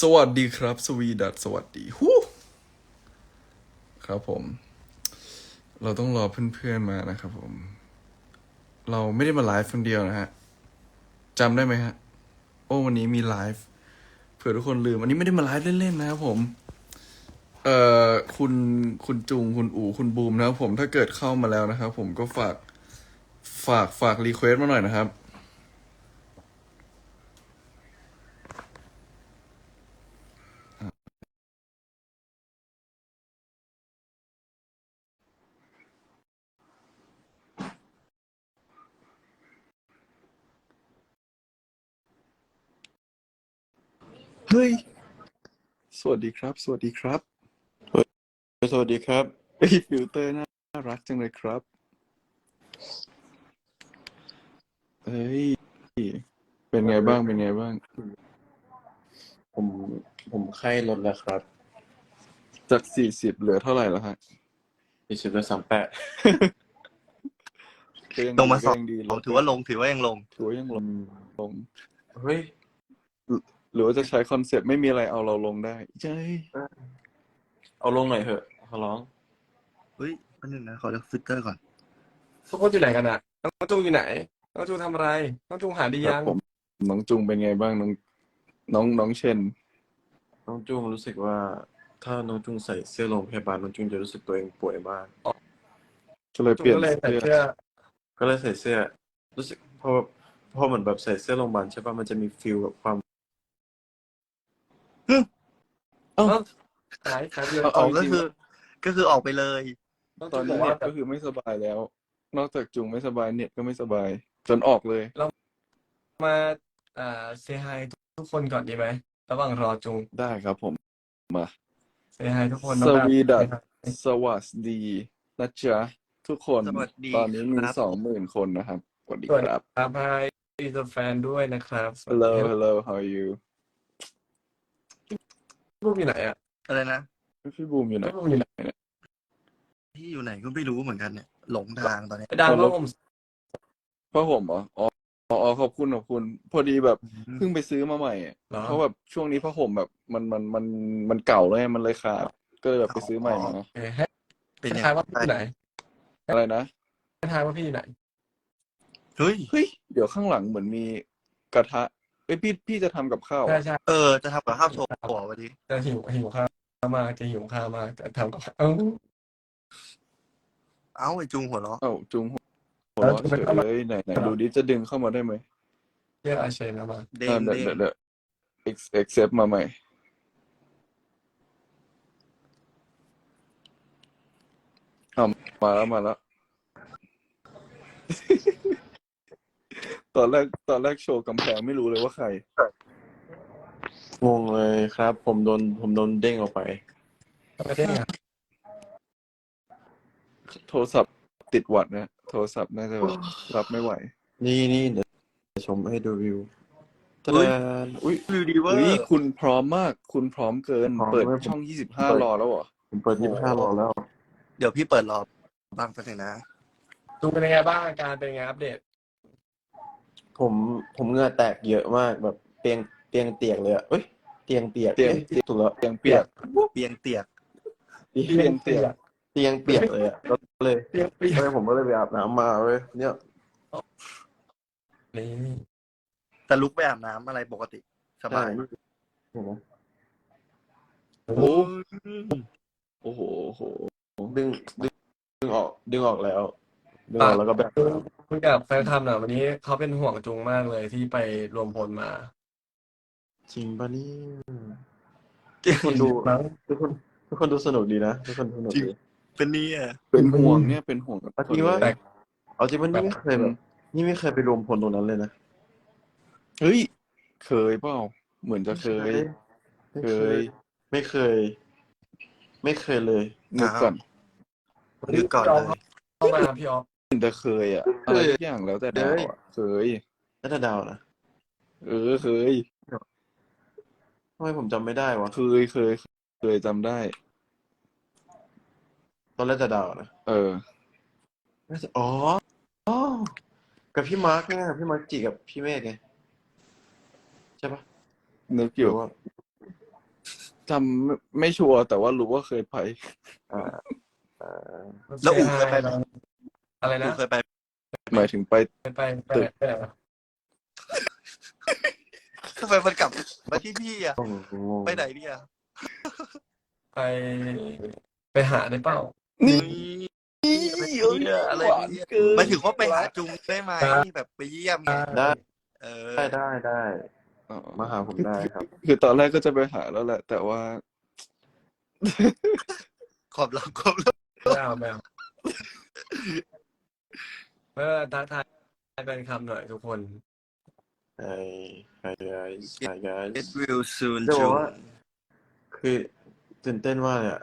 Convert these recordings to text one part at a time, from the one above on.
สวัสดีครับ สวีดัตสวัสดีฮู้ครับผม เราต้องรอเพื่อนๆมานะครับผม เราไม่ได้มาไลฟ์คนเดียวนะฮะจำได้ไหมฮะ โอ้วันนี้มีไลฟ์เผื่อทุกคนลืม อันนี้ไม่ได้มาไลฟ์เล่นๆนะครับผม เอ่อคุณคุณจุงคุณอู๋คุณบูมนะครับผมถ้าเกิดเข้ามาแล้วนะครับผมก็ฝากฝากฝากรีเควสต์มาหน่อยนะครับ วัสดีครับ สวัสดีครับสวัสดีครับเฮ้ยฟิลเตอร์น่ารักจังเลยครับ เฮ้ย เป็นไงบ้าง เป็นไงบ้าง ผมผมไข้ลดแล้วครับ จากสี่สิบเหลือเท่าไหร่แล้วฮะยี่สิบและสามแปดก็ยังลงมาสองก็ยังดีลงถือว่าลงถือว่ายังลง ถือว่ายังลงลง เฮ้ย หรือว่าจะใช้คอนเซปต์ไม่มีอะไรเอาเราลงได้ใช่เอาลงหน่อยเถอะขอร้องเฮ้ยอันนึงนะขอเลือกฟิลเตอร์ก่อนทุกคนอยู่ไหนกันอะน้องจุงอยู่ไหนน้องจุงทำอะไรน้องจุงหาดีครัยับงผมน้องจุงเป็นไงบ้างน้องน้องน้องเชนน้องจุงรู้สึกว่า ถ้าน้องจุงใส่เสื้อโรงพยาบาลน้องจุงจะรู้สึกตัวเองป่วยมาก ก็เลยจุเปลี่ยนงก็เลยใส่เสื้อเสื้อ ก็เลยใส่เสื้อ รู้สึกพอพอเหมือนแบบใส่เสื้อโรงพยาบาลใช่ป่ะมันจะมีฟิลแบบความ หายหายไปเลยเอาอเอาอกก็จริงคือ ก็คือออกไปเลยน้องตจุอนงบนี้อกเน็ว่าตก็คือไม่สบายแล้ว นอกจากจุงไม่สบายเน็ตก็ไม่สบาย จนออกเลย มาอ่าเซฮายทุกคนก่อนดีไหมระหว่างรอจุงได้ครับผมมา เซฮายทุกคนสน้องดาวีดัตเซฮายสวัสดีนะจ๊ะทุกคนสวัสดีตอนนี้มีครับ สองหมื่นคนนะครับสวัสดีสวัสคดีรับ ครับไฮอีสแฟนด้วยนะครับสวัส hello ดี hello how are you รูปอยู่ไหนอะอะไรนะพี่บูมอยู่ไหนรูปอยู่ไหนที่อยู่ไหนก็ไม่รู้เหมือนกันเนี่ยหลงทางตอนเนี้ยไอ้ดังว่าผมพ่อผมเหรออ๋ออ๋ออ๋อขอบคุณขอบคุณ พอดีแบบเพิ่งไปซื้อมาใหม่อะเหรอเพราะแบบช่วงนี้ผ้าห่มแบบมันมันมันมันเก่าแล้วไงมันเลยขาดก็เลยแบบไปซื้อใหม่มาโอเคให้เป็นให้ยังทายว่าพี่อยู่ไหน อะไรนะให้ทายว่าพี่อยู่ไหนเฮ้ยเฮ้ยเดี๋ยวข้างหลังเหมือนมีกระทะ เอ้ยพี่พี่จะทำกับข้าวใช่อะใช่เออ จะทำกับข้าวโชว์วันนี้จะหิวหิวข้าวมากจะหิวข้าวมากจะทำกับข้าวเอ้า เอ้าไอจุงหัวเราะเอ้าจุงหัวแล้วเราะจะเฉไปยเข้ามาเลยไหนไหนดูดิจะดึงเข้ามาได้ไหมเรียกอาเชนมาเด้อ่างเดี๋ยวเด้งเดี๋ยวเดี๋ยว ex- accept มาใหม่เอามาแล้วมาแล้ว ตอนแรกตอนแรกโชว์กำแพงไม่รู้เลยว่าใคร งงเลยครับ ผมโดนผมโดนเด้งออกไป ไม่ได้ไงโทรศัพท์ติดหวัดนะ โทรศัพท์น่าจะแบบรับไม่ไหว นี่นี่เดี๋ยวชมให้ดูวิวตะแดนอุ้ย วิวดีเวอเฮ้ยร์คุณพร้อมมาก คุณพร้อมเกิน พร้อมเปิดเว้ยผมช่องยี่สิบห้าเปิด รอแล้วเหรอ ผมเปิดยี่สิบห้ารอแล้ว เดี๋ยวพี่เปิดรอบ้างแป๊บนึงนะ ดูเป็นยังไงบ้างอาการเป็นยังไงอัปเดต ผมผมเหงื่อแตกเยอะมากแบบเตียงเตียงเตียกเลยอะเอ้ยเตียงเปียกเตียงอ๊ะถูกแล้วเตียงเปียกเปียงเตียก เตียงเตียงเตียกเตียงเปียกเลยอะก็เลยเปียกเปียก็กเลยผมก็เลยไปอาบน้ำมาเว้ยเนี่ยนี่แต่ลุกไปอาบน้ำอะไรปกติสบายเห็นไหมโอ้โหโอ้โหโอ้โหดึงดึงดึงออกดึงออกแล้ว ดึงออกแล้วก็แบบคุยกับแฟนคลับหน่อยวันนี้เขาเป็นห่วงจุงมากเลยที่ไปรวมพลมาจริงปะเนี่ยทุกคนดูมั้งทุกคนทุกคนดูสนุกดีนะทุกคนสนุกดีเป็นนี่อะเป็นห่วงเนี่ยเป็นห่วงกับเอาคจรินงว่าเลยเอาจริงว่านี่ไม่เคยแบบนี่ไม่เคยไปรวมพลตรงนั้นเลยนะเฮ้ย เคยเปล่า เหมือนจะเคย ไม่เคเคย ย ไม่เคย ไม่เคยเลย นึกก่อน นึกก่อนพี่เลออยฟเข้ามาพี่ออฟ เหมือนจะเคยอะอะไรทุกอย่างแล้วแต่ดาวอะเคยน่าจะดาวนะเออเคย ทำไมผมจำไม่ได้วะเคยเคย เคยจำได้ ตอนแรกจะดาวนะเออ น่าจะอ๋ออ๋อกับพี่มาร์กเนี่ยพี่มาร์กจีกับพี่เมฆไงใช่ปะนึกอหรืยู่อว่าจำไม่ไม่ชัวร์แต่ว่ารู้ว่าเคยไป อ่าอ่าแล้วอู๋เคยไปไหม อะไรอูนะเคยไปหมายถึงไป ไปไปไปไหนไปไหนวะทำไมมันกลับมาที่พี่อะงงงไปไหนเนี่ยไปไปหาได้เปล่า นี่เนี่ยอะไรเนี่ยหมายถึงว่าไปหาจุงได้ไหมแบบไปเยี่ยมไงได้ เออได้ได้ได้อ๋อมาหาผมได้ครับ คือตอนแรกก็จะไปหาแล้วแหละ แต่ว่า ขอบลับขอบลับไม่เอาไม่เอา เออทักทายแฟนคลับหน่อยทุกคนไอ้ไอ้ guys ไอ้ guys It will soon จะบจุอกงว่าคือตื่นเต้นมากเลยอะ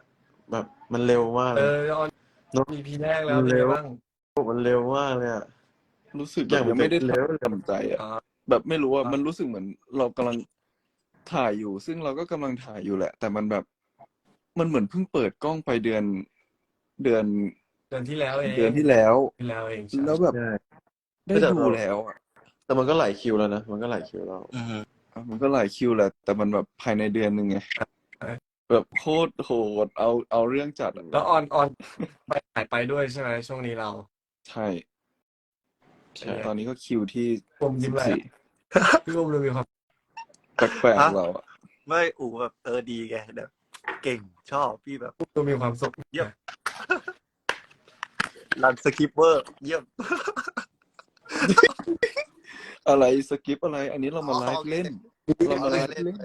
แบบมันเร็วมากเอเลยอออนเนอะมีพีแรกแล้วเป็นเร็ไงวบ้างมันเร็วมากเลยอะรู้สึกอแบย่างบยังไม่ได้เร็ว ทำใจอะอ๋อ แบบไม่รู้ว่าอะมันรู้สึกเหมือนเรากำลังถ่ายอยู่ ซึ่งเราก็กำลังถ่ายอยู่แหละ แต่มันแบบ มันเหมือนเพิ่งเปิดกล้องไปเดือน เดือน เดือนที่แล้วเองเดือนที่แล้ว ที่แล้วเองใช่แล้วแบบใช่ ได้แต่ดูเราแล้วอะแต่มันก็หลายคิวแล้วนะ มันก็หลายคิวแล้ว อืมอะมันก็หลายคิวแหละแต่มันแบบภายในเดือนหนึ่งไงแบบโคตรโหดเอาเอาเรื่องจัดอะแล้วออนออนไปหายไปด้วยใช่ไหมช่วงนี้เรา ใช่ใช่ตอนนี้ก็คิวที่ผมยิ้สิมบเลยสี่พี่อุ้มเลยมีความแปลกๆเราอะไม่อูแบบเออดีไงแบบเก่งชอบพี่แบบ ดูมีความสุขเยี่ยม รันสคริปเวอร์ เยี่ยมอะไรสกิปอะไร อันนี้เรามาไลฟ์เล่นเรามาไลฟ์เล่นเล่น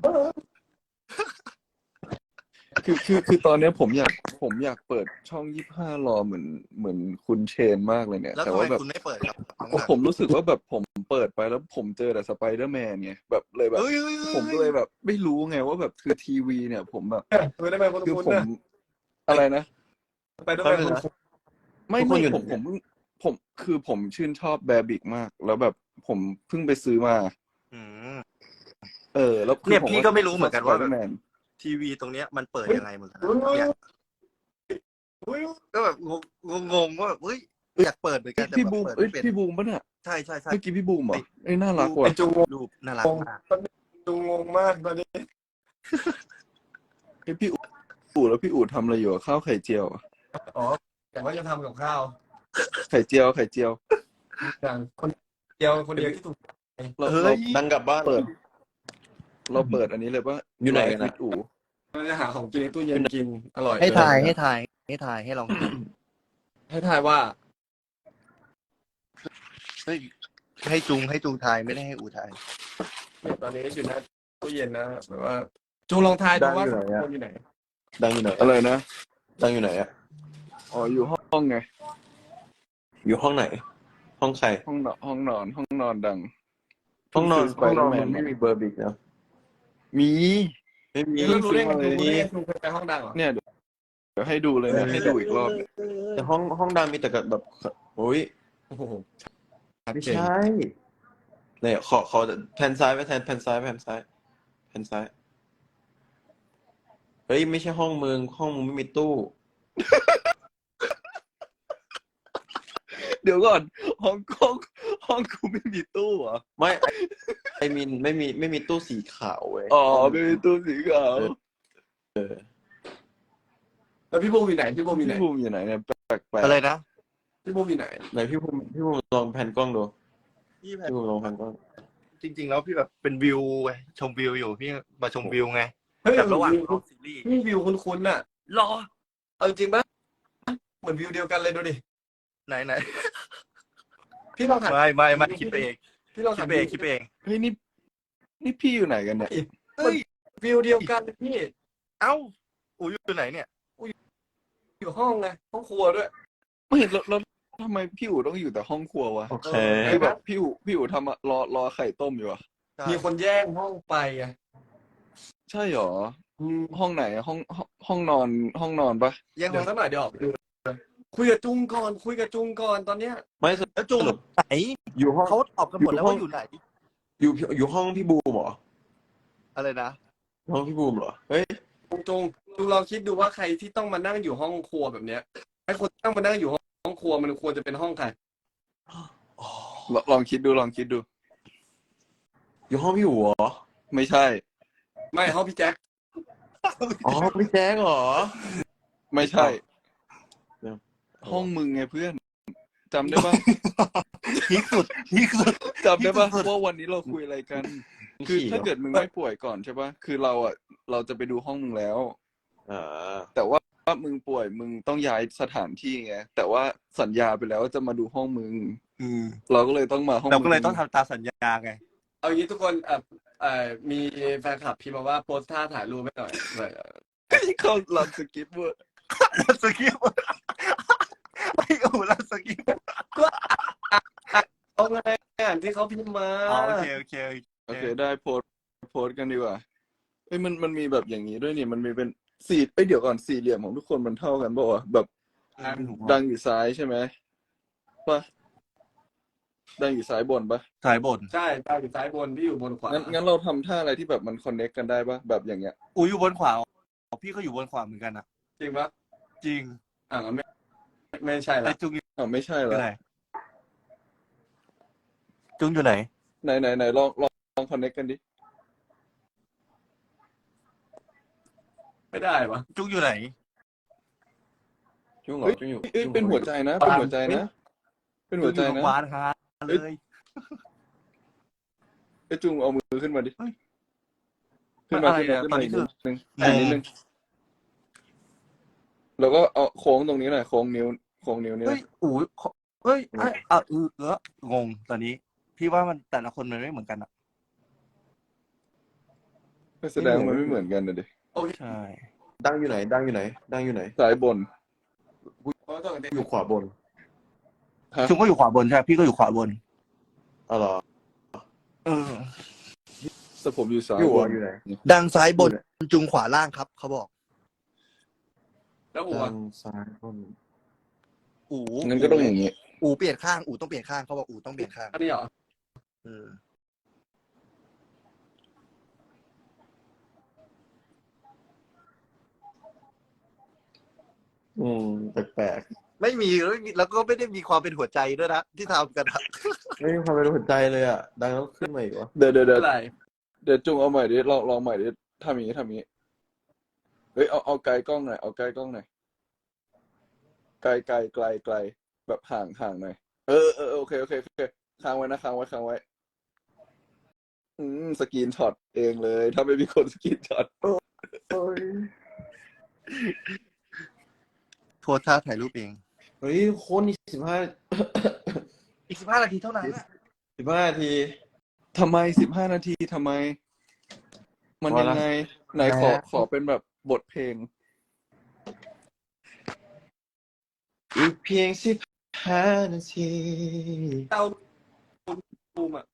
คือคือคือตอนเนี้ยผมอยากผมอยากเปิดช่องยี่ห้ารอเหมือนเหมือนคุณเชนมากเลยเนี่ย แล้วแต่ทำไมว่าแบบคุณไม่เปิดครับน้องหผมนักผมรู้สึกว่าแบบผมเปิดไปแล้วผมเจอแต่สไปเดอร์แมนไงแบบเลยแบบ เฮ้ยเฮ้ยฮ้ผมก็เลยแบบ ไม่รู้ไงว่าแบบคือทีวีเนี่ย ผมแบบ ไม่ได้ไปคนคือคุ้นผมนะอะไรนะ ไปด้วยไปคนคุ้น ไม่ทุกคนไม่อยู่ผมไหน ผมเพิ่งผมคือผมชื่นชอบแบบิกมาก แล้วแบบผมเพิ่งไปซื้อมา อืม เออ แล้วคือเนี่ยผมพี่ก็ไม่รู้เหมือนกันว่าสไปเดอร์แมนทีวีตรงเนี้ยมันเปิดยังไงเหมือนกันอุ้ยเนี่ยอุ้ยก็แบบงงงงว่าแบบเฮ้ยอยากเปิดเหมือนกันแต่พี่แบบบูมเปิดเอ้ยไม่เป็นพี่บูมปะเนี่ยใช่ใช่ใช่เมื่อกี้พี่บูมเหรอเอ้ยน่ารักว่ะ ไอจูงรูปน่ารักงงมาก จูงงมากตอนนี้เอ้ยพี่อู๋แล้วพี่อู๋ทำอะไรอยู่อะข้าวไข่เจียวอะอ๋อ แต่ว่าจะทำกับข้าวไข่เจียวไข่เจียวอย่างคนเดียวคนเดียวที่ถูก เราเฮ้เรายดังกลับบ้าน เปิด เราเปิดอันนี้เลยว่าอยู่ไหนกันอะ อู๋เราจะหาของกินในตู้เย็นกินอร่อยให้เลยถ่ายให้ถ่ายให้ถ่ายให้ลองดูให้ทายว่า เฮ้ยให้จุงให้จุงถ่ายไม่ได้ให้อูถ่ายเนี่ยตอนนี้อยู่หน้าตู้เย็นนะแบบว่าจูงลองทายดูว่าสองคนอยู่ไหน ดังอยู่ไหนอะไรนะ ดังอยู่ไหนอะ อ๋ออยู่ห้องไง อยู่ห้องไหน ห้องใคร ห้องนอนห้องนอนห้องนอนดังห้องนอนเพิ่ห้องนอนซื้มัน Spider-Man ไม่มีเบอร์บิ๊กนะมี ไม่มีนี่เรารู้ได้ไงซื้อมาเลยจูงรู้ได้ไงจูงเคยไปห้องดังเหรอ เนี่ย เดี๋ยวเดี๋ยวให้ดูเลยนะให้ดูอีกรอบเนี่ยแต่ห้องห้องดังมีแต่กับแบบโอ้ยโอ้โหชัดไม่เจนใช่เนี่ยขอขอแผ่นซ้ายไปแทนแผ่นซ้ายแผ่นซ้ายแผ่นซ้าย เฮ้ย ไม่ใช่ห้องมึงห้องมึงไม่มีตู้ เดี๋ยวก่อนห้องห้องห้องกูไม่มีตู้เหรอไม่ไอมินไม่มีไม่มีตู้สีขาวเว้ยอ๋อไม่มีตู้สีขาวแล้วพี่บูมอยู่ไหนพี่บูมอยู่ไหนพี่ภูมิอยู่ไหนเนี่ยแปลกแปลกอะไรนะพี่บูมอยู่ไหนไหนพี่ภูมิพี่ภูมิลองแผ่นกล้องดูพี่แบบพี่ภูมิลองแผ่นกล้องจริง ๆ แล้วพี่แบบเป็นวิวไงชมวิวอยู่พี่มาชมวิวไงเฮ้ยแบบระหว่างวิวร้องซีรีส์พี่วิวคุ้นๆน่ะรอเอาจริงปะเหมือนวิวเดียวกันเลยดูดิไหนไหน พี่ลองหันไม่ไม่ไม่คิดไปเองพี่ลองคิหัดนไปเองคิดไปเอง เฮ้ยนี่นี่พี่อยู่ไหนกันเนี่ยเฮ้ยวิวเดียวกันเลยพี่เอ้าอูอยู่ไหนเนี่ย อยู่ห้องไงห้องครัวด้วย ไม่เห็นแล้วแล้วทำไมพี่อู๋ต้องอยู่แต่ห้องครัววะโอเคคือแบบพี่อู๋พี่อู๋ทำอะรอรอไข่ต้มอยู่อะมีคนแย่งห้องไปไงใช่หรอ อืมห้องไหนอะห้องห้องห้องนอนห้องนอนปะแย่งเดี๋ยวห้สัองกหน่อยเดี๋ยวออกไปดู คุยกับจุงก่อน คุยกับจุงก่อนตอนเนี้ย ไม่สแล้วจุงรุปไหนอยู่ห้อง เขาตอบกันหมดแล้วว่าอยู่ไหน อยู่อยู่ห้องพี่บูมเหรอ อะไรนะ ห้องพี่บูมเหรอ เฮ้ยจุงจุงจุงลองคิดดูว่าใครที่ต้องมานั่งอยู่ห้องครัวแบบเนี้ยให้คนที่ต้องมานั่งอยู่ห้องครัวมันควรจะเป็นห้องใครลองลองคิดดูลองคิดดู อยู่ห้องพี่อู๋เหรอไม่ใช่ ไม่ห้องพี่แจ็คอ๋อพี่แจ๊กเหรอ ไม่ใช่เดี๋ยว ห้องมึงไงเพื่อนจำได้ปะพีคสุดพีคสุด จำได้ปะที่สุดว่าวันนี้เราคุยอะไรกัน คือถ้าเกิดมึงไม่ป่วยก่อนใช่ปะคือเราอะเราจะไปดูห้องมึงแล้วอ่าแต่ว่าว่ามึงป่วยมึงต้องย้ายสถานที่ไงแต่ว่าสัญญาไปแล้วว่าจะมาดูห้องมึงอืมเราก็เลยต้องมาห้องเราก็เลยมึต้องทำตามสัญญาไง เอางี้ทุกคนเอ่อเอ่อมีแฟนคลับพิมพ์มาว่าโพสท่าถ่ายรูปให้หน่อยเลยเขาลันสกิปเวอร์รัสกิป ไม่โอ้รัสกิปเอาไงอ่านที่เขาพิมพ์มาอ๋อโอเคโอเคโอเคโอเคได้โพสต์โพสต์กันดีกว่าเอ้ยมันมันมีแบบอย่างนี้ด้วยนี่มันมีเป็นสี่เอ้ยเดี๋ยวก่อนสี่เหลี่ยมของทุกคนมันเท่ากันป่าวะแบบดังอยู่ซ้ายใช่ไหมปะดังอยู่ซ้ายบนปะสายบนใช่ตาอยู่ซ้ายบนพี่อยู่บนขวางั้นงั้นเราทำท่าอะไรที่แบบมันคอนเน็กกันได้ปะแบบอย่างเงี้ยอูอยู่บนขวาอ๋อพี่ก็อยู่บนขวาเหมือนกันนะจริงปะจริงอ่าไม่ ไม่ใช่ไอละจุงอยู่อ๋อไม่ใช่เหรอไหนจุงอยู่ไหน ไหนไหนไหนลองลองลองคอนเน็กกันดิ ไม่ได้ปะจุงอยู่ไหน จุ้งเหรอจุ้งอยู่เอ้ยจุ้งเป็นหัวใจนะ เป็นหัวใจนะ เป็นหัวใจจุงอยู่โรงพนะยาบาลครับเลยไอ้ยจุงเอามือขึ้นมาดิเฮ้ยขึ้นมาอะไรขึ้นมาเนี่ยขึ้นตอมานนี้อีกคือนิดนึงอีกนิดนึงแล้วก็เอาโค้งตรงนี้หน่อยโค้งนิ้ว โค้งนิ้วนี่เฮ้ยอูเฮ้ยไอ้อะเออเอองงตอนนี้ พี่ว่ามันแต่ละคนมันไม่เหมือนกันอะก็แสดงว่ามันไม่เหมือนกันนะดิใช่ดังอยู่ไหน ดังอยู่ไหน ดังอยู่ไหนซ้ายบนเพราะต้องเด็กอยู่ขวาบนฮะจุงก็อยู่ขวาบนใช่ไหมพี่ก็อยู่ขวาบนอ๋อเหรอเออแต่ผมอยู่ซ้ายอยู่บอะนอยู่ไหน ดังซ้ายบนจุงขวาล่างครับ เขาบอก แล้วหัว ดังซ้ายบน อูงั้นก็ต้องอย่างงี้ อูเปลี่ยนข้างอูต้องเปลี่ยนข้างเขาบอกอูต้องเปลี่ยนข้างอันนี้เหรอเอออืม แปลกไม่มีไม่มีแล้วก็ไม่ได้มีความเป็นหัวใจด้วยนะที่ทำกันอะๆไม่มีความเป็นหัวใจเลยอะ ดังแล้วขึ้นมาอีกวะเดี๋ยวเดี๋ยวเดี๋ยวอะไรเดี๋ยวจุงเอาใหม่ดิลองลองใหม่ดิทำอย่างงี้ทำอย่างงี้เฮ้ยเอาเอาไกลกล้องหน่อยเอาไกลกล้องหน่อย ไกลไกลไกลไกลแบบห่างห่างหน่อยเออเออเออโอเคโอเคโอเคค้างไว้นะค้างไว้ค้างไว้ อืมสกรีนช็อตเองเลย ถ้าไม่มีคนสกรีนช็อตโอ้ยโทษท่าถ่ายรูปเอง เฮ้ยโคนอีกสิบห้าอีกสิบห้านาทีเท่านั้นอะสิบห้านาทีทำไมสิบห้านาทีทำไม มันพอยังละไง ไหนขอขอเป็นแบบบทเพลง อีกเพียงสิบห้านาทีเต้าตูมอะ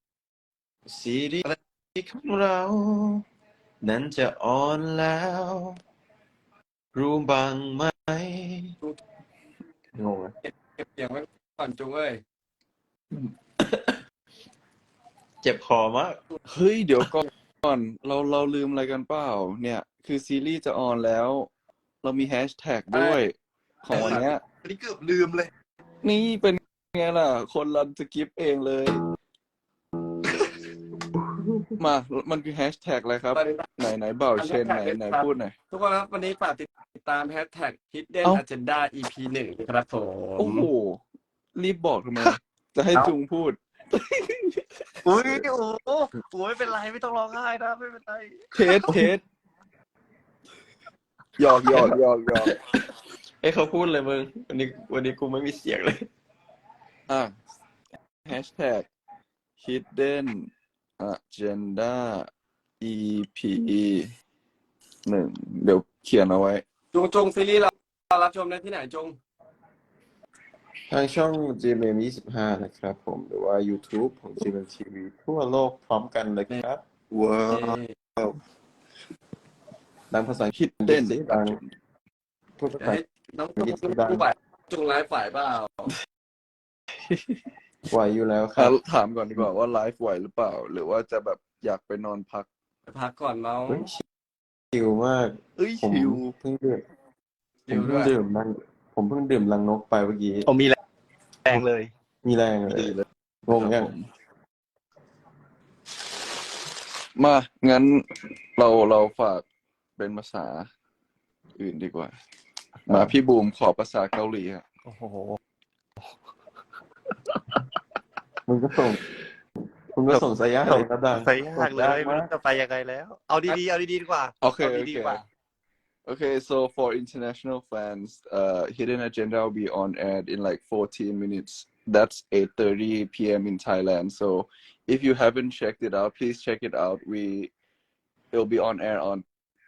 ซีรีส์ของเรา นั้นจะออนแล้ว รู้บ้างไหมงงอะเก็บเสียงไว้ก่อนจุงเอ้ยเจ็บคอมาก เฮ้ย เดี๋ยวก่อนเราเราลืมอะไรกันเปล่า เนี่ย คือซีรีส์จะออนแล้ว เรามีแฮชแท็กด้วย ของวันเนี้ย อันนี้เกือบลืมเลย นี่เป็นไงล่ะ คนรันสคริปต์เองเลย มา มันคือแฮชแท็กอะไรครับตอนนี้ไหนไหนเบาเชนไหนไหนพูดหน่อย ทุกคนครับ วันนี้ฝากติดตามแฮชแท็ก Hidden เอ้า Agenda EP หนึ่งนะครับผม โอ้โห รีบบอกทำไม จะให้จุงพูด อุ้ยโอ้โหโอ้ยไม่เป็นไรไม่ต้องร้องไห้นะไม่เป็นไร เทสเทสหยอกหยอกหยอกหยอก ให้เขาพูดเลยมึง วันนี้วันนี้กูไม่มีเสียงเลย อะ hashtag hidden agenda ep หนึ่งเดี๋ยวเขียนเอาไว้จุงจุงซีรีส์เราเรารับชมได้ที่ไหนจุงทางช่อง GMM 25 นะครับผมหรือว่า YouTube ของ GMM TV ทั่วโลกพร้อมกันเลยครับ ว้าเอ้ยดังภาษาอังกฤษ hidden สิดังพูดภาเดี๋ยวษา ให้น้องจุงผู้ฝ่ายจุงไลฟ์ฝ่ายเปล่าไหวอยู่แล้วคอะรับถามก่อนดีกว่าว่าไลฟ์ไหวหรือเปล่า หรือว่าจะแบบอยากไปนอนพักไปพักก่อนน้องเฮ้ยชิวมากเอ้ยผมชิวเพิ่งดื่มผชิมวด้เพิ่วงยดื่มลังผมเพิ่งดื่มลังนกไปเมื่อกี้ผมมีแรงเลย มีแรงเลยดีเลยงงยังครับผมมางั้นเราเราฝากเป็นภาษาอื่นดีกว่า มาพี่บูมขอภาษาเกาหลีอะโอ้โห มึงก็ส่งมึงก็ส่งสายยากเลยครับดังไปยากเลยส่งไม่มารู้จะไปยังไงแล้ว เอาดีๆ เอาดีๆดีกว่าโอเคเอาโอดีเคๆดีกว่า Okay, so for international fans, uh, Hidden Agenda will be on air in like 14 minutes. That's 8:30 p.m. in Thailand. So if you haven't checked it out, please check it out. We it'll be on air on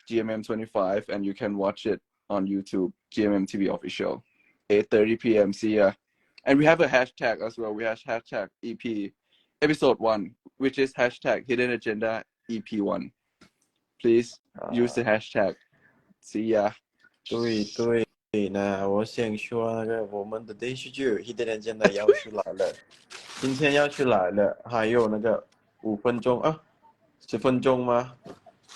GMM 25, and you can watch it on YouTube, GMM TV official, 8:30 p.m. See ya. And we have a hashtag as well. We have hashtag EP episode one, which is hashtag Hidden Agenda EP1. Please use the hashtag. See ya. 对对，那我想说那个我们的电视剧《Hidden Agenda》要出来了，今天要出来了，还有那个五分钟啊，十分钟吗？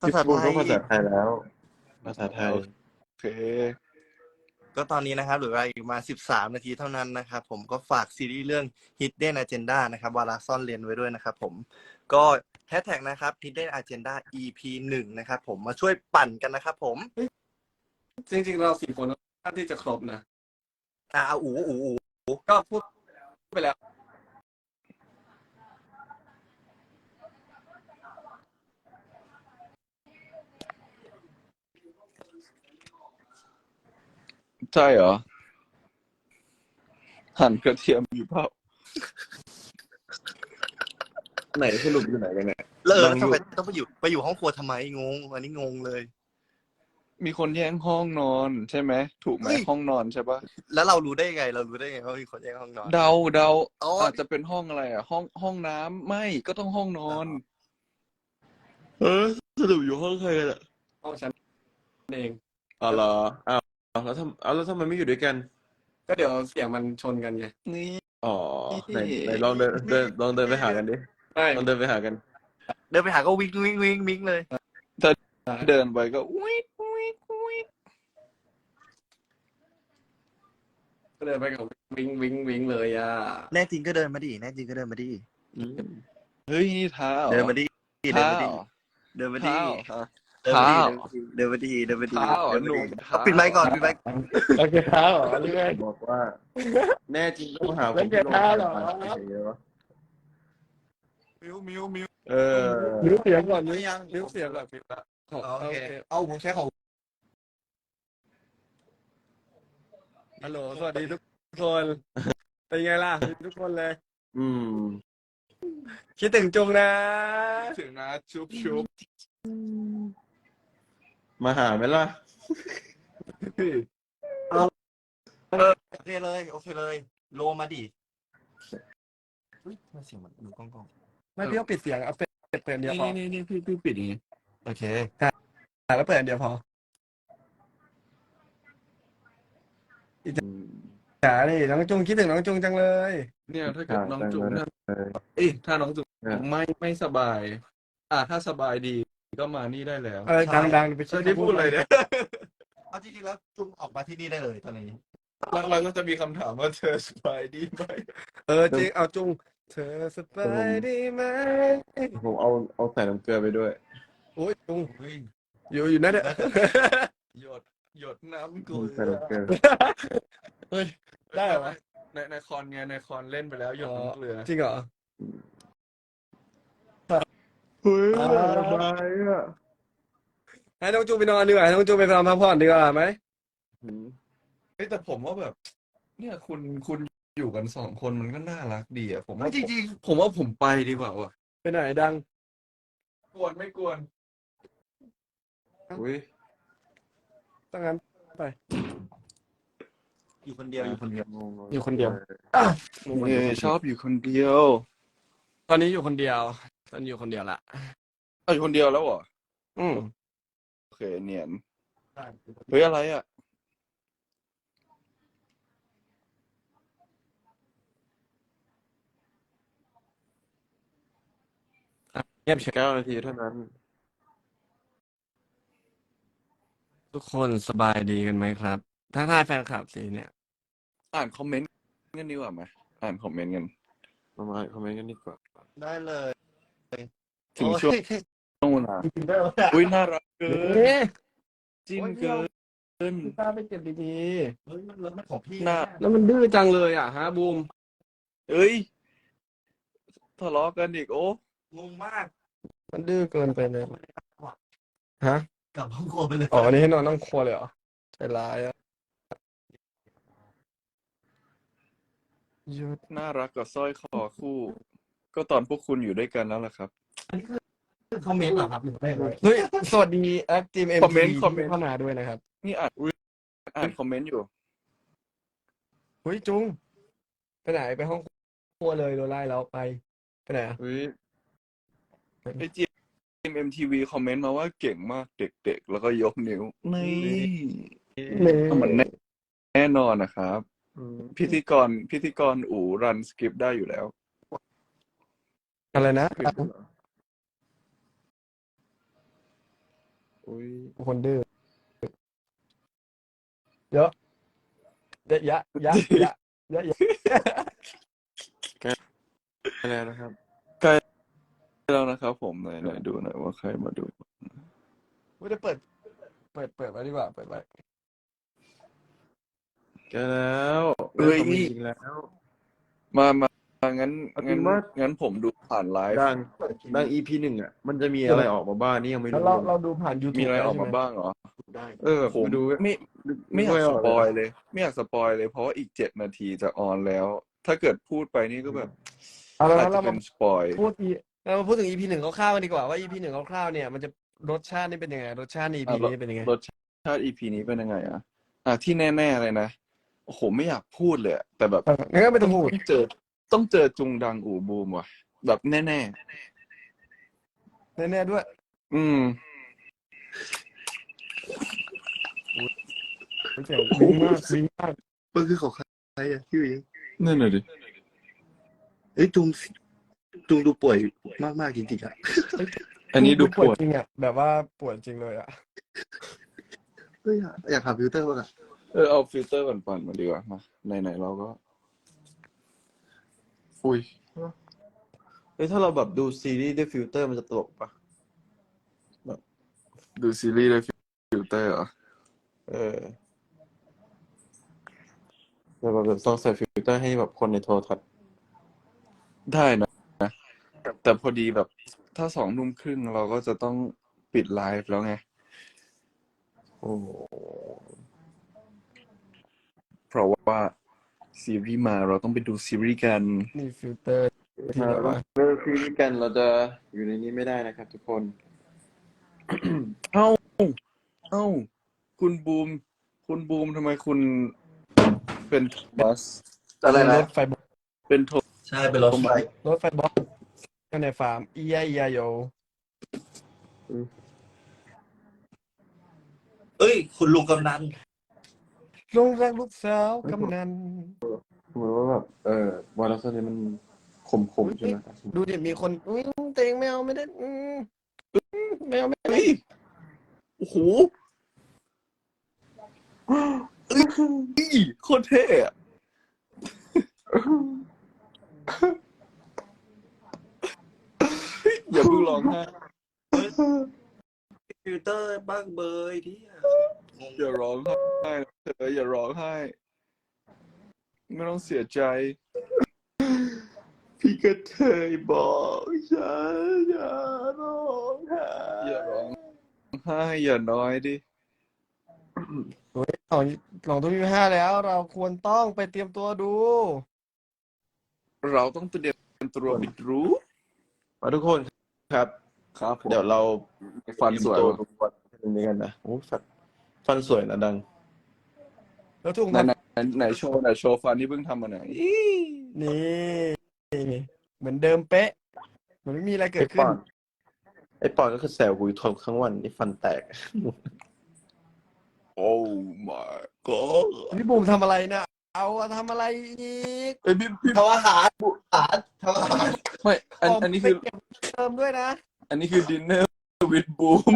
ภาพี่ษาพูดไทก็ยภาษาไทยแล้ว ภาษาไทย โอเค ก็ตอนนี้นะครับเหลือเวลาอีกประมาสิบสามนาทีเท่านั้นนะครับ ผมก็ฝากซีรีส์เรื่อง Hidden Agenda นะครับ วาระซ่อนเลนไว้ด้วยนะครับผม ก็แฮชแท็กนะครับ Hidden Agenda EP หนึ่งนะครับผมมาช่วยปั่นกันนะครับผม จริงๆ เราสี่คนท่านที่จะครบนะ อ่าเอาอูอูอูก็พูดไปแล้ว ใช่เหรอ หั่นกระเทียมอยู่เปล่าไหนสรุปอยู่ไหนกันเนี่ยแล้วเออนั่งอยู่ทำไมต้องไปอยู่ไปอยู่ห้องครัวทำไมงง อันนี้งงเลย มีคนแย่งห้องนอนใช่ไหมถูกไหมเฮ้ย ห้องนอนใช่ปะแล้วเรารู้ได้ไง เรารู้ได้ไงว่ามีคนแย่งห้องนอน เดาเดาอ๋ออ อาจจะเป็นห้องอะไรอะ ห้องห้องน้ำไม่ก็ต้องห้องนอน เออสรุปอยู่ห้องใครกันอะห้องฉันเองอ๋อเหรออ้าว แล้วทำเอาแล้วทำไมไม่อยู่ด้วยกัน ก็เดี๋ยวเสียงมันชนกันไงนี่อ๋อไหนไหนลองเดินเดินลองเดินไปหากันดิไม่ลองเดินไปหากัน เดินไปหาก็วิ่งวิ่งวิ่งวิ่งเลยเดินไปก็วิดวิดวิดก็เดินไปกับวิงวิงวิงเลยอะแน่จริงก็เดินมาดิแน่จริงก็เดินมาดิอืมเฮ้ยนี่เท้าหรอเดินมาดิเดินเท้ามาดิเหรอเดินมาดิ เท้าฮะเดินมาดิเท้าเดินมาดิเดินมาดิเท้าเดินมาหนุ่ดิมเท้าเอาปิดไมค์ก่อนปิดไมค์โอเคเท้าเหรอเรื่อยบอกว่า แน่จริงต้องหาผมแล้วแกท้าเหรอเยอะมิวมิวมิวเออนิ้วเสียงก่อนนิ้วยังนิ้วเสียงก่อนปิดละโอเคเอาผมใช้ของฮัลโหลสวัสดีทุกคนเป็นไงล่ะ ทุกคนเลย อืม คิดถึงจุงนะ ถึงนะ ชุบชุบ มาหาไหมล่ะโอเคเลย โอเคเลย โลมาดิอุ้ยทำไมเสียงมันดูกล้องกล้องไม่พี่ต้องปิดเสียงเอาเปิดเปิดอันเดียวพอนี่นี่นี่พี่พี่ปิดอย่างงี้โอเค อะแล้วเปิดอันเดียวพออืมจ๋าดิน้องจุงคิดถึงน้องจุงจังเลย เนี่ยถ้าเกิดน้องจุ๋มอ่าถ้าเออเอ้ยถ้าน้องจุ๋มเออไม่ไม่สบาย อ่าถ้าสบายดี ก็มานี่ได้แล้วเออดังดังๆไปเออที่พูดเลยเนี่ยเอาจริงๆแล้วจุงออกมาที่นี่ได้เลยตอนนี้แล้วเราก็จะมีคำถามว่าเธอสบายดีไหมเออจริงเอาจุงเธอสบายดีไหมผมเอาเอาใส่น้ำเกลือไปด้วย โอ้ยจุงอยู่อยู่นั่นเนี่ยหยดหยดน้ำเกผมลืใส่อน้ำเกลือเฮ้ย ได้เหรอวะ ในในคอนไงในคอนเล่นไปแล้วหยดน้ำเกลือจริงเหรอเฮ้ยอ่าสบายอะให้น้องจุงไปนอนดีกว่าให้น้องจุงไปนอนพักผ่อนดีกว่าไหมอืมเฮ้ยแต่ผมว่าแบบ เนี่ยคุณคุณอยู่กันสองคนมันก็น่ารักดีอะผมว่าจริงผมว่าผมไปดีกว่าว่ะไปไหนดังกวนไม่กวนอุ้ยตั้งนั้นๆอยู่คนเดียวอยู่คนเดียวงงๆอยู่คนเดียวเอชอบอยู่คนเดียว ตอนนี้อยู่คนเดียว ตอนนี้อยู่คนเดียวละเอาอยู่คนเดียวแล้วเหรออืมโอเคเนียนเฮ้ยอะไรอะเงียบเฉยเก้านาทีเท่านั้น ทุกคนสบายดีกันไหมครับทักทายแฟนคลับสิเนี่ย อ่านคอมเมนต์กันดีกว่าไหมอ่านคอมเมนต์กัน มามาคอมเมนต์กันดีกว่า ได้เลย ถึงช่วงช่วงเวลาอุ้ยน่ารักเกินเอ๊ะจิ้นเกินตาไปเก็บดีเฮ้ยมันรถมันของพี่น่าๆแล้วมันดื้อจังเลยอะฮะบูมเอ้ยทะเลาะกันอีกโอ้งงมาก มันดื้อเกินไปเลยฮะกลับห้องครัวไปเลยอ๋ออันนี้ให้นอนนั่งครัวเลยเหรอใจร้ายอะหยุดน่ารักกับสร้อยคอคู่ ก็ตอนพวกคุณอยู่ด้วยกันแล้วล่ะครับ คอมเมนต์เหรอครับหรือไม่เลยเฮ้ยสวัสดีแอคทีมเอ็มคอมเมนต์คอมเมนต์เข้ามาด้วยนะครับนี่อ่านอุ๊ยอ่านคอมเมนต์อยู่ เฮ้ยจุงไปไหนไปห้องครัวเลยโดนไล่แล้วไปไปไหนอะเฮ้ยไอจีเอ็มทีวีคอมเมนต์มาว่าเก่งมากเด็กๆ แล้วก็ยกนิ้ว นี่นี่เหมือนแน่แน่นอนนะครับ พิธีกรพิธีกรอู่รันสคริปต์ได้อยู่แล้วอะไรนะ อุ้ยคนดื้อเยอะเยอะยะยะยะยะยะไปแล้วนะครับแล้วนะครับ ผมไหนไหนดูหน่อยว่าใครมาดูไม่ได้เปิด เปิดเปิดไว้ดีกว่า เปิดไว้แกแล้วเอ้ยได้คอมเมนต์จริงแล้ว มามา งั้นเอาเป็งั้นนว่า งั้นผมดูผ่านไลฟ์ดังดัง EP หนึ่งอะ มันจะมีอะไรออกมาบ้างนี่ยังไม่แล้วรู้เราเราดูผ่าน YouTube มีอะไรออกด้มาใช่หบ้างเหรอได้เออผมผมดูไม่ไม่อยากไม่สออกเลยปอยเลย ไม่อยากสปอยเลย เพราะว่าอีกเจ็ดนาทีจะออนแล้ว ถ้าเกิดพูดไปนี่ก็แบบเอาแล้วอาจเราจะมาเป็นสปอยพูดอีเรามาพูดถึง EP หนึ่งคร่าวๆกันดีกว่าว่า EP หนึ่งคร่าวๆเนี่ยมันจะรสชาตินี่เป็นยังไงรสชาติใน EP อะนี้เป็นยังไงรสชาติ EP นี้เป็นยังไงอะอะที่แน่ ๆ เลยนะ โอ้โห ไม่อยากพูดเลยอะแต่แบบเอองั้นก็ไม่ต้องพูดต้องเจอ ต้องเจอจุงดังอูบูมว่ะ แบบแน่แน่ๆด้วยๆอืมเสียงวิ่งมากวิ่งมากมันคือของใครอะพี่วิงนั่นน่ะดิเอ้ยจุงจุงดูป่วยมากๆจริงๆอะอันนี้ดูปวดจริงอะแบบว่าปวดจริงเลยอะเฮ้ยอยากทำฟิลเตอร์บ้างอะเออเอาฟิลเตอร์ปั่นๆมาดีกว่ามาไหนๆเราก็ อุ้ยเฮ้ยถ้าเราแบบดูซีรีส์ด้วยฟิลเตอร์มันจะตลกปะดูซีรีส์ด้วยฟิลเตอร์เหรอเออแบบแบบต้องใส่ฟิลเตอร์ให้แบบคนในโทรทัศน์ได้นะนะแต่พอดีแบบถ้าสองทุ่มครึ่งเราก็จะต้องปิดไลฟ์แล้วไง โอ้โหเพราะว่า ซีรีส์มาเราต้องไปดูซีรีส์กันนี่ฟิลเตอร์ที่ถ้าแบบเราว่าเลิกซีรีส์กันเราจะอยู่ในนี้ไม่ได้นะครับ ทุกคน เอ้าเอ้าคุณบูม คุณบูมทำไมคุณ เป็นโทมัสอะไรนะ รถไฟบอลเป็นโทใช่เป็นรถไฟรถไฟบอลกันในฟาร์มอียอียโยเอ้ย คุณลุงกำนัน ลงรักลูกสาวกำนันเหมือนว่าแบบเออวาระนี้มันขมขมๆใช่ไหมดูดิมีคนอุ้ยเตงไม่เอาไม่ได้อืมอืมไม่เอาไม่เอาเฮ้ยโอ้โหเอ้ยโคตรเท่อะอย่าเพิ่งร้องไห้ฟิลเตอร์บ้างเบยที่ อย่าร้องไห้นะเธออย่าร้องไห้ ไม่ต้องเสียใจ พี่กระเทยบอกฉันอย่าร้องไห้อย่าร้องไห้อย่าน้อยดิเฮ้ยสองสองทุ่มยี่สิบห้าแล้ว เราควรต้องไปเตรียมตัวดู เราต้องเตรียมตัวบิดรู้ มาทุกคนครับ ครับผมเดี๋ยวเราฟันสวยเตรีมว่ะตัวดูวันนี้กันนะโอ้ฟัน ฟันสวยนะดัง แล้วทุกไหคนนไหนไหนโชว์ไหนโชว์ฟันที่เพิ่งทำมาไหนอยนี่เหมือนเดิมเป๊ะเหมือนไม่มีอะไรเกิดขึ้นไอ้ปอนก็คือแซวกูทนทั้งวันนี่ฟันแตก โอ้ my god พี่บุ๋มทำอะไรนะเอาอะทำอะไรอีกเอ้ยพี่พี่ทำอาหารอาหารทำอาหารไม่อันอันนี้คือไปเก็บเติมด้วยนะ อันนี้คือดินเนอร์วิดบูม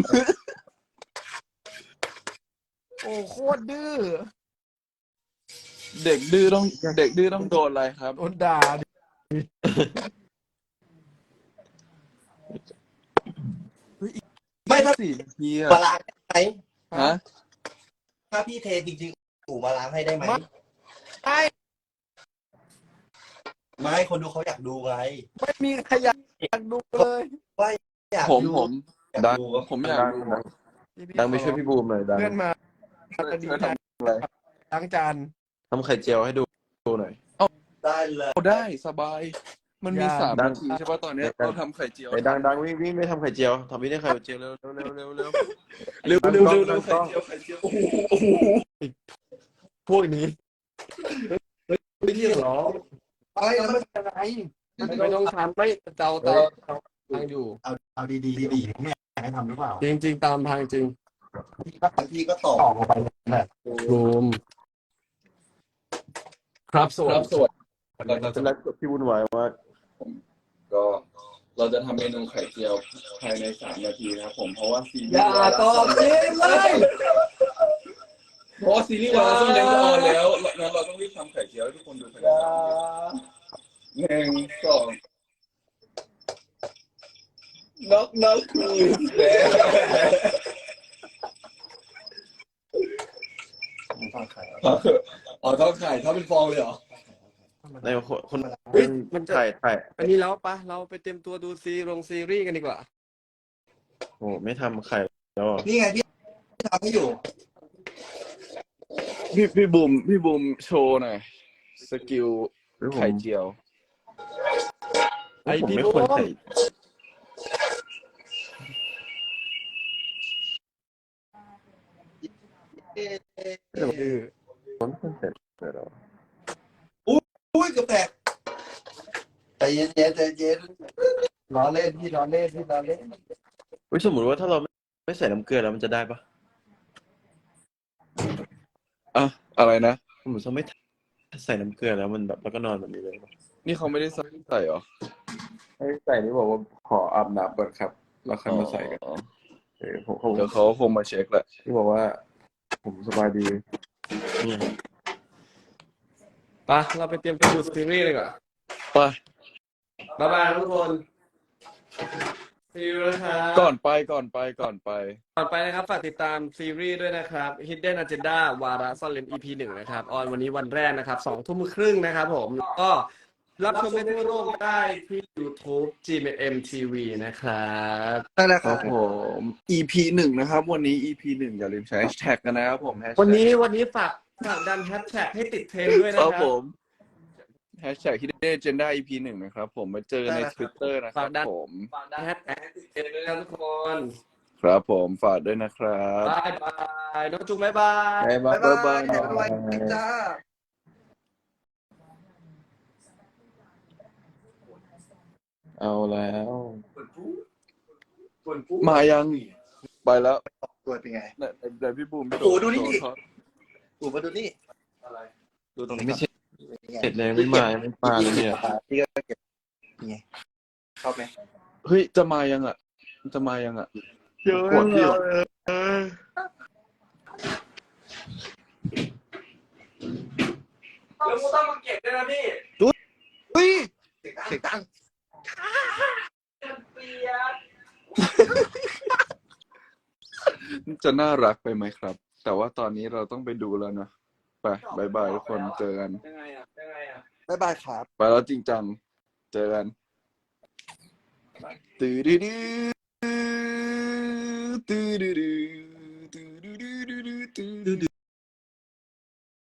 โอ้โคตรดื้อเด็กดื้อต้องเด็กดื้อต้องโดนอะไรครับ โดนด่าดิไม่ถ้าสี่นาทีอะมาล้างได้ไหมฮะถ้าพี่เทจริงๆอู่มาล้างให้ได้ไหมใช่ไม่คนดูเขาอยากดูไงไม่มีใครอยากดูเลยอยากผมดูผมอยากดังดูผมอยากดังดูดังดังไปช่วยพี่บูมหน่อยดังเพื่อนมา จะดีเธอใจทำอะไรล้างจาน ทำไข่เจียวให้ดูดูหน่อย ได้เลยเอาได้สบาย มันมีอย่า สามดังนาทีใช่ป่ะตอนเนี้ยดังเราทำไข่เจียวไอ้ดังดังวิ่งวิ่งไม่ทำไข่เจียวทำวิ่งได้ไข่เจียวเร็วเร็วเร็วเร็วเร็วเร็วเร็วเร็วเร็วดัไข่งเจียวไข่เจียวพวกนี้ไม่ที่หรอไม่แล้วไม่เป็นไรไม่ต้องทำไม่เตาเตาเตาทางอยู่ เอาเอาดีดีดีๆไม่อยากให้ทำหรือเปล่าจริงจริงๆตามทางจริง พี่ก็พี่ก็ตอบออกไปแหละบูมครับสวัสครับดีสวัสดีเราจะจะรักพี่วุ่นวายมากก็เราจะทำเมนูไข่เจียวภายในสามนาทีนะครับผมเพราะว่าซีรีส์อย่าตอบจริงเลยเพราะว่าซีรีส์วาระซ่อนเลนจะออนแล้วงั้นเราต้องรีบทำไข่เจียวให้ทุกคนดูภายในสามนาทีหนึ่งสองน็อกน็อกคือ แดอ๋อต้องไข่ถ้าเป็นฟองเลยเหรอ ในคนคนเฮ้ยมันจะ ถ่ายถ่ายอันนี้แล้วปะเราไปเตรียมตัวดูซีลงซีรีส์กันดีกว่า โอ้ไม่ทำไข่แล้วอะนี่ไงพี่ทำให้อยู่ พี่พี่บุ๋มพี่บุ๋มโชว์หน่อยสกิลไข่ไข่เจียว ไอ้ผมพี่ไม่บูควรมใส่ดื้อผ มไม่ควรใส่เลยออุ้ยกระแตกใจเย็นเย็นๆใจเย็นล้อเล่นพี่ล้อเล่นพี่ล้อเล่นวิสมมติว่าถ้าเราไม่ใส่น้ำเกลือแล้วมันจะได้ปะอะอะไรนะ สมมติเราไม่ใส่น้ำเกลือแล้วมันแบบแล้วก็นอนแบบนี้เลยปะนี่เขาไม่ได้ใส่เหรอไม่ใส่นี่บอกว่าขออาบน้ำก่อนครับ แล้วค่อยมาใส่กันอ๋อเออผมผมเดี๋ยวเขาคงมาเช็คแหละที่บอกว่า ผมสบายดีเนี่ยปะเราไปเตรียมตัวดูซีรีส์เลยดีกว่าไปบ๊ายบายทุกคนซีรีส์นะครับก่อนไปก่อนไปก่อนไป ก่อนไปนะครับ ฝากติดตามซีรีส์ด้วยนะครับ Hidden Agenda วาระซ่อนเลน EP หนึ่งนะครับ ออนวันนี้วันแรกนะครับสองทุ่มครึ่งนะครับผมแล้วก็ รับชมได้ทั่วโลกได้ที่ YouTube GMM TV นะครับได้แล้วคครัรับบผม EP หนึ่งนะครับ วันนี้ EP หนึ่งอย่าลืมใช้แฮชแท็กกันนะครับผม hashtag วันนี้วันนี้ฝากฝากดันแฮชแท็กให้ติดเทรนด์ด้วยนะคครัรับบผมแฮชแท็ก Hidden Agenda EP หนึ่งนะครับ ผมมาเจอใน Twitter นะครับผมฝากดันแฮชแท็กให้ติดเทรนด์ด้วยนะทุกคนครับผมฝากด้วยนะครับบายบายน้องจุ๊บบ๊ายบาย บ๊ายบายบ๊ายบายบ๊า ยบายบ๊ายบายจ้าเอาแล้วมายังไปแล้วตัวเป็นไงไหนไหนพี่บูมพี่โอ้ดูนี่โชว์อูมาดูนี่ดูตรงนี้ไม่ก่อนใช่เสร็จเลยไม่มายังไม่มาเลยเนี่ยพี่ก็เก็บนี่ไงชอบไหมเฮ้ยจะมายังอะ จะมายังอะ เยอะกดพี่เหรอแล้วกูต้องมาเก็บด้วยนะพี่อุ้ยเสียงดัง เปียกจะน่ารักไปไหมครับ แต่ว่าตอนนี้เราต้องไปดูแล้วนะไปบายบายทุกคนเจอกันยังไงอะยังไงอะบ๊ายบายครับ ไปแล้วจริงจังเจอกันตื่นดื้อตื่นดื้อตื่นดื้อตื่นดื้อ